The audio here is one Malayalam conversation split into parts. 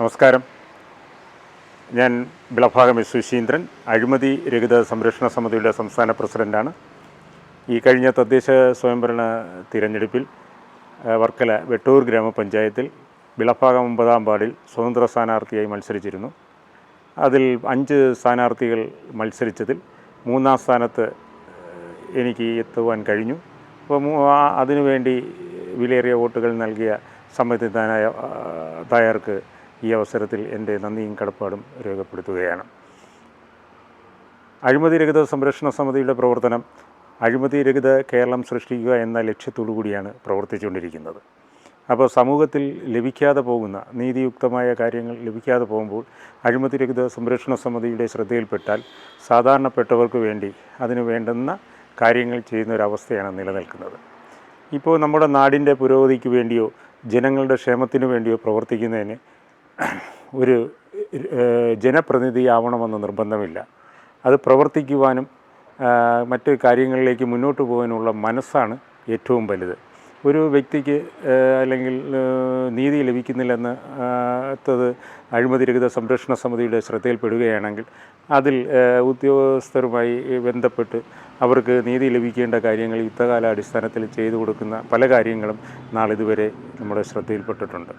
നമസ്കാരം. ഞാൻ വിളഭാഗം എസ് സുശീന്ദ്രൻ അഴിമതി രഹിത സംരക്ഷണ സമിതിയുടെ സംസ്ഥാന പ്രസിഡന്റാണ് ഈ കഴിഞ്ഞ തദ്ദേശ സ്വയംഭരണ തിരഞ്ഞെടുപ്പിൽ വർക്കല വെട്ടൂർ ഗ്രാമപഞ്ചായത്തിൽ വിളഭാഗം ഒമ്പതാം വാർഡിൽ സ്വതന്ത്ര സ്ഥാനാർത്ഥിയായി മത്സരിച്ചിരുന്നു. അതിൽ അഞ്ച് സ്ഥാനാർത്ഥികൾ മത്സരിച്ചതിൽ മൂന്നാം സ്ഥാനത്ത് എനിക്ക് എത്തുവാൻ കഴിഞ്ഞു. അപ്പോൾ അതിനുവേണ്ടി വിലയേറിയ വോട്ടുകൾ നൽകിയ സമ്മതിദാനായ തായർക്ക് ഈ അവസരത്തിൽ എന്റെ നന്ദിയും കടപ്പാടും രേഖപ്പെടുത്തുകയാണ്. അഴിമതി രഹിത സംരക്ഷണ സമിതിയുടെ പ്രവർത്തനം അഴിമതി രഹിത കേരളം സൃഷ്ടിക്കുക എന്ന ലക്ഷ്യത്തോടു കൂടിയാണ് പ്രവർത്തിച്ചുകൊണ്ടിരിക്കുന്നത്. അപ്പോൾ സമൂഹത്തിൽ ലഭിക്കാതെ പോകുന്ന നീതിയുക്തമായ കാര്യങ്ങൾ ലഭിക്കാതെ പോകുമ്പോൾ അഴിമതി രഹിത സംരക്ഷണ സമിതിയുടെ ശ്രദ്ധയിൽപ്പെട്ടാൽ സാധാരണപ്പെട്ടവർക്ക് വേണ്ടി അതിന് വേണ്ടുന്ന കാര്യങ്ങൾ ചെയ്യുന്ന ഒരവസ്ഥയാണ് നിലനിൽക്കുന്നത്. ഇപ്പോൾ നമ്മുടെ നാടിന്റെ പുരോഗതിക്ക് വേണ്ടിയോ ജനങ്ങളുടെ ക്ഷേമത്തിന് വേണ്ടിയോ പ്രവർത്തിക്കുന്നതിന് ഒരു ജനപ്രതിനിധിയാവണമെന്ന് നിർബന്ധമില്ല. അത് പ്രവർത്തിക്കുവാനും മറ്റ് കാര്യങ്ങളിലേക്ക് മുന്നോട്ട് പോകാനുള്ള മനസ്സാണ് ഏറ്റവും വലുത്. ഒരു വ്യക്തിക്ക് അല്ലെങ്കിൽ നീതി ലഭിക്കുന്നില്ലെന്ന് ആ, ത്തത് അഴിമതി രഹിത സംരക്ഷണ സമിതിയുടെ ശ്രദ്ധയിൽപ്പെടുകയാണെങ്കിൽ അതിൽ ഉദ്യോഗസ്ഥരുമായി ബന്ധപ്പെട്ട് അവർക്ക് നീതി ലഭിക്കേണ്ട കാര്യങ്ങൾ യുദ്ധകാല അടിസ്ഥാനത്തിൽ ചെയ്തു കൊടുക്കുന്ന പല കാര്യങ്ങളും നാളിതുവരെ നമ്മുടെ ശ്രദ്ധയിൽപ്പെട്ടിട്ടുണ്ട്.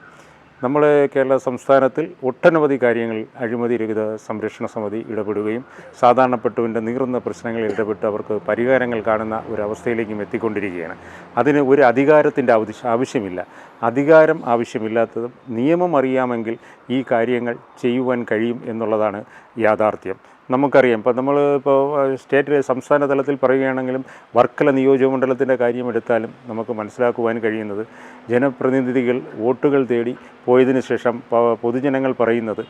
നമ്മുടെ കേരള സംസ്ഥാനത്തിൽ ഒട്ടനവധി കാര്യങ്ങൾ അഴിമതി രഹിത സംരക്ഷണ സമിതി ഇടപെടുകയും സാധാരണപ്പെട്ടവന്റെ നീറുന്ന പ്രശ്നങ്ങളിൽ ഇടപെട്ട് അവർക്ക് പരിഹാരങ്ങൾ കാണുന്ന ഒരവസ്ഥയിലേക്കും എത്തിക്കൊണ്ടിരിക്കുകയാണ്. അതിന് ഒരു അധികാരത്തിന്റെ ആവശ്യമില്ല. അധികാരം ആവശ്യമില്ലാത്തതും നിയമം അറിയാമെങ്കിൽ ഈ കാര്യങ്ങൾ ചെയ്യുവാൻ കഴിയും എന്നുള്ളതാണ് യാഥാർത്ഥ്യം. നമുക്കറിയാം. ഇപ്പോൾ നമ്മൾ ഇപ്പോൾ സ്റ്റേറ്റ് സംസ്ഥാന തലത്തിൽ പറയുകയാണെങ്കിലും വർക്കല നിയോജകമണ്ഡലത്തിന്റെ കാര്യം എടുത്താലും നമുക്ക് മനസ്സിലാക്കുവാൻ കഴിയുന്നത് ജനപ്രതിനിധികൾ വോട്ടുകൾ തേടി പോയതിനു ശേഷം പൊതുജനങ്ങൾ പറയുന്നത്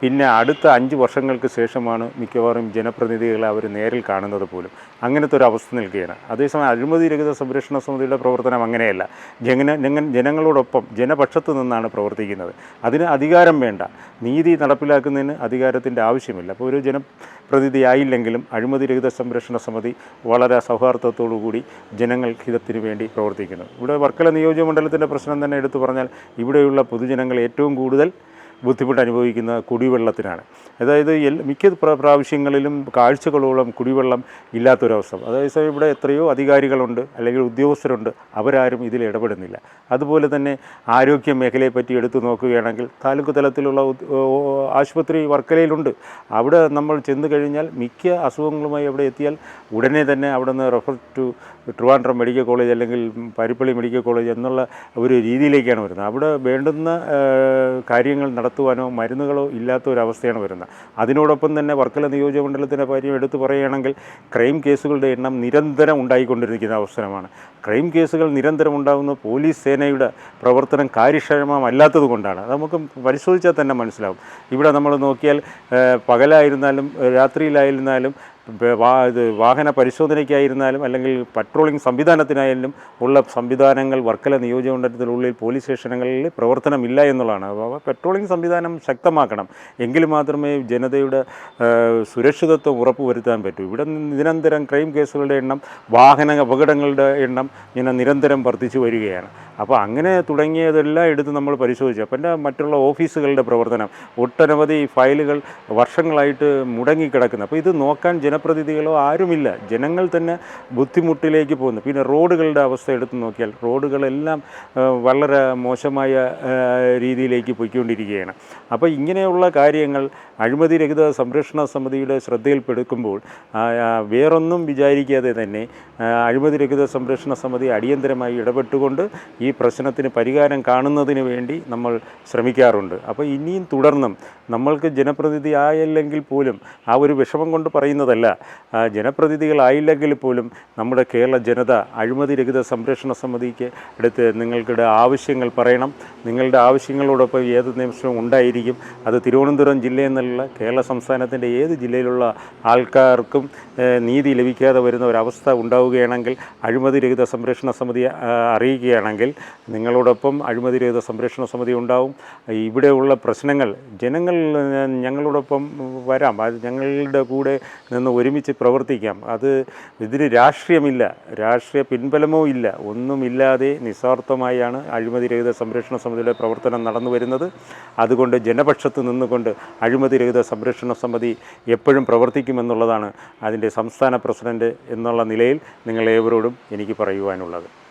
പിന്നെ അടുത്ത അഞ്ച് വർഷങ്ങൾക്ക് ശേഷമാണ് മിക്കവാറും ജനപ്രതിനിധികളെ അവർ നേരിൽ കാണുന്നത് പോലും. അങ്ങനത്തെ ഒരു അവസ്ഥ നിൽക്കുകയാണ്. അതേസമയം അഴിമതി രഹിത സംരക്ഷണ സമിതിയുടെ പ്രവർത്തനം അങ്ങനെയല്ല. ജന ജന ജനങ്ങളോടൊപ്പം ജനപക്ഷത്തു നിന്നാണ് പ്രവർത്തിക്കുന്നത്. അതിന് അധികാരം വേണ്ട. നീതി നടപ്പിലാക്കുന്നതിന് അധികാരത്തിന്റെ ആവശ്യമില്ല. അപ്പോൾ ഒരു ജനപ്രതിനിധി ആയില്ലെങ്കിലും അഴിമതി രഹിത സംരക്ഷണ സമിതി വളരെ സൗഹാർദ്ദത്തോടു കൂടി ജനങ്ങൾ ഹിതത്തിന് വേണ്ടി പ്രവർത്തിക്കുന്നു. ഇവിടെ വർക്കല നിയോജകമണ്ഡലത്തിന്റെ പ്രശ്നം തന്നെ എടുത്തു പറഞ്ഞാൽ ഇവിടെയുള്ള പൊതുജനങ്ങൾ ഏറ്റവും കൂടുതൽ ബുദ്ധിമുട്ട് അനുഭവിക്കുന്ന കുടിവെള്ളത്തിനാണ്. അതായത് മിക്ക പ്ര- പ്രാവശ്യങ്ങളിലും കാഴ്ചകളോളം കുടിവെള്ളം ഇല്ലാത്തൊരവസ്ഥ. അതായത് ഇവിടെ എത്രയോ അധികാരികളുണ്ട് അല്ലെങ്കിൽ ഉദ്യോഗസ്ഥരുണ്ട് അവരാരും ഇതിൽ ഇടപെടുന്നില്ല. അതുപോലെ തന്നെ ആരോഗ്യ മേഖലയെ പറ്റി എടുത്തു നോക്കുകയാണെങ്കിൽ താലൂക്ക് തലത്തിലുള്ള ആശുപത്രി വർക്കലയിലുണ്ട്. അവിടെ നമ്മൾ ചെന്ന് കഴിഞ്ഞാൽ മിക്ക അസുഖങ്ങളുമായി അവിടെ എത്തിയാൽ ഉടനെ തന്നെ അവിടെ നിന്ന് refer to Trivandrum medical college അല്ലെങ്കിൽ പരിപ്പള്ളി മെഡിക്കൽ കോളേജ് എന്നുള്ള ഒരു രീതിയിലേക്കാണ് വരുന്നത്. അവിടെ വേണ്ടുന്ന കാര്യങ്ങൾ നടത്തുവാനോ മരുന്നുകളോ ഇല്ലാത്ത ഒരു അവസ്ഥയാണ് വരുന്നത്. അതിനോടൊപ്പം തന്നെ വർക്കല നിയോജക മണ്ഡലത്തിന്റെ കാര്യം എടുത്തു പറയുകയാണെങ്കിൽ ക്രൈം കേസുകളുടെ എണ്ണം നിരന്തരം ഉണ്ടായിക്കൊണ്ടിരിക്കുന്ന അവസരമാണ്. ക്രൈം കേസുകൾ നിരന്തരം ഉണ്ടാകുന്ന പോലീസ് സേനയുടെ പ്രവർത്തനം കാര്യക്ഷമമല്ലാത്തത് കൊണ്ടാണ് നമുക്ക് പരിശോധിച്ചാൽ തന്നെ മനസ്സിലാവും. ഇവിടെ നമ്മൾ നോക്കിയാൽ പകലായിരുന്നാലും രാത്രിയിലായിരുന്നാലും ഇത് വാഹന പരിശോധനയ്ക്കായിരുന്നാലും അല്ലെങ്കിൽ പട്രോളിംഗ് സംവിധാനത്തിനായാലും ഉള്ള സംവിധാനങ്ങൾ വർക്കല നിയോജകമണ്ഡലത്തിനുള്ളിൽ പോലീസ് സ്റ്റേഷനുകളിൽ പ്രവർത്തനമില്ല എന്നുള്ളതാണ്. അപ്പോൾ പെട്രോളിംഗ് സംവിധാനം ശക്തമാക്കണം. എങ്കിൽ മാത്രമേ ജനതയുടെ സുരക്ഷിതത്വം ഉറപ്പുവരുത്താൻ പറ്റൂ. ഇവിടെ നിരന്തരം ക്രൈം കേസുകളുടെ എണ്ണം വാഹന അപകടങ്ങളുടെ എണ്ണം ഇങ്ങനെ നിരന്തരം വർദ്ധിച്ചു വരികയാണ്. അപ്പോൾ അങ്ങനെ തുടങ്ങിയതെല്ലാം എടുത്ത് നമ്മൾ പരിശോധിച്ചു. അപ്പം എന്റെ മറ്റുള്ള ഓഫീസുകളുടെ പ്രവർത്തനം ഒട്ടനവധി ഫയലുകൾ വർഷങ്ങളായിട്ട് മുടങ്ങിക്കിടക്കുന്നു. അപ്പോൾ ഇത് നോക്കാൻ ജനപ്രതിനിധികളോ ആരുമില്ല. ജനങ്ങൾ തന്നെ ബുദ്ധിമുട്ടിലേക്ക് പോകുന്നു. പിന്നെ റോഡുകളുടെ അവസ്ഥ എടുത്ത് നോക്കിയാൽ റോഡുകളെല്ലാം വളരെ മോശമായ രീതിയിലേക്ക് പോയിക്കൊണ്ടിരിക്കുകയാണ്. അപ്പോൾ ഇങ്ങനെയുള്ള കാര്യങ്ങൾ അഴിമതി രഹിത സംരക്ഷണ സമിതിയുടെ ശ്രദ്ധയിൽപ്പെടുക്കുമ്പോൾ വേറൊന്നും വിചാരിക്കാതെ തന്നെ അഴിമതിരഹിത അഴിമതി രഹിത സംരക്ഷണ സമിതി അടിയന്തരമായി ഇടപെട്ടുകൊണ്ട് ഈ പ്രശ്നത്തിന് പരിഹാരം കാണുന്നതിന് വേണ്ടി നമ്മൾ ശ്രമിക്കാറുണ്ട്. അപ്പോൾ ഇനിയും തുടർന്നും നമ്മൾക്ക് ജനപ്രതിനിധി ആയില്ലെങ്കിൽ പോലും ആ ഒരു വിഷമം കൊണ്ട് പറയുന്നതല്ല. ജനപ്രതിനിധികളായില്ലെങ്കിൽ പോലും നമ്മുടെ കേരള ജനത അഴിമതി രഹിത സംരക്ഷണ സമിതിക്ക് അടുത്ത് നിങ്ങൾക്കിടെ ആവശ്യങ്ങൾ പറയണം. നിങ്ങളുടെ ആവശ്യങ്ങളോടൊപ്പം ഏത് നിമിഷവും ഉണ്ടായിരിക്കും. അത് തിരുവനന്തപുരം ജില്ലയിൽ നിന്നുള്ള കേരള സംസ്ഥാനത്തിന്റെ ഏത് ജില്ലയിലുള്ള ആൾക്കാർക്കും നീതി ലഭിക്കാതെ വരുന്ന ഒരവസ്ഥ ഉണ്ടാവുകയാണെങ്കിൽ അഴിമതി രഹിത സംരക്ഷണ സമിതി അറിയിക്കുകയാണെങ്കിൽ നിങ്ങളോടൊപ്പം അഴിമതി രഹിത സംരക്ഷണ സമിതി ഉണ്ടാവും. ഇവിടെയുള്ള പ്രശ്നങ്ങൾ ജനങ്ങൾ ഞങ്ങളോടൊപ്പം വരാം. അത് ഞങ്ങളുടെ കൂടെ നിന്ന് ഒരുമിച്ച് പ്രവർത്തിക്കാം. അത് ഇതിന് രാഷ്ട്രീയമില്ല. രാഷ്ട്രീയ പിൻബലമോ ഇല്ല. ഒന്നുമില്ലാതെ നിസ്വാർത്ഥമായാണ് അഴിമതി രഹിത സംരക്ഷണ സമിതിയുടെ പ്രവർത്തനം നടന്നു വരുന്നത്. അതുകൊണ്ട് ജനപക്ഷത്ത് നിന്നുകൊണ്ട് അഴിമതി രഹിത സംരക്ഷണ സമിതി എപ്പോഴും പ്രവർത്തിക്കുമെന്നുള്ളതാണ് അതിന്റെ സംസ്ഥാന പ്രസിഡന്റ് എന്നുള്ള നിലയിൽ നിങ്ങളേവരോടും എനിക്ക് പറയുവാനുള്ളത്.